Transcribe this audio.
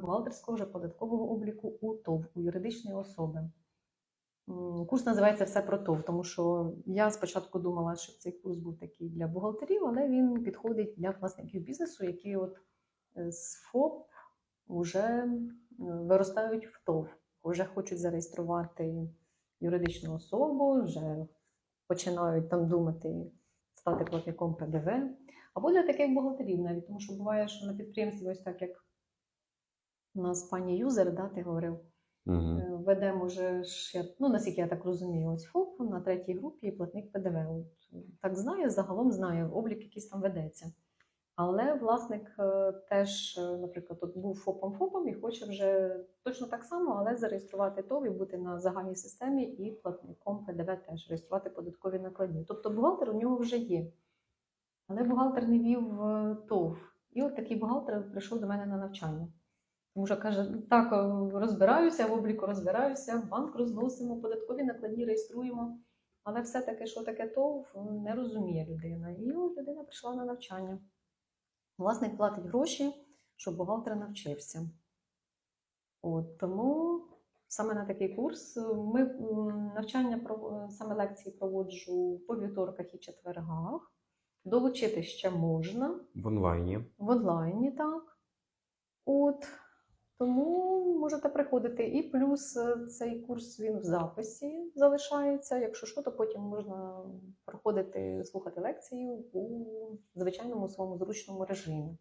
бухгалтерського вже податкового обліку у ТОВ, у юридичної особи. Курс називається Все про ТОВ, тому що я спочатку думала, що цей курс був такий для бухгалтерів, але він підходить для власників бізнесу, які от е, з ФОП вже е, виростають в ТОВ, вже хочуть зареєструвати юридичну особу, вже починають там думати стати платником ПДВ. Або для таких бухгалтерів навіть, тому що буває, що на підприємстві, ось так як у нас пані юзер, да, ти говорив, Угу. Ведемо вже ж, ну наскільки я так розумію, ось ФОП на третій групі і платник ПДВ. От, так знаю, загалом знаю, облік якийсь там ведеться. Але власник е, теж, е, наприклад, от був ФОПом ФОПом і хоче вже точно так само, але зареєструвати ТОВ і бути на загальній системі і платником ПДВ теж реєструвати податкові накладні. Тобто бухгалтер у нього вже є. Але бухгалтер не вів ТОВ. І от такий бухгалтер прийшов до мене на навчання. Що каже, так, е, розбираюся, в обліку розбираюся, банк розносимо, податкові накладні реєструємо. Але все-таки, що таке ТОВ, не розуміє людина. І от людина прийшла на навчання. Власник платить гроші, щоб бухгалтер навчився. От, тому саме на такий курс е, ми навчання пров- саме лекції проводжу по вівторках і четвергах. Долучити ще можна В онлайні. в онлайні, так. От. Тому можете приходити. І плюс е, цей курс він в записі залишається. Якщо що, то потім можна проходити, слухати лекції у звичайному своєму зручному режимі.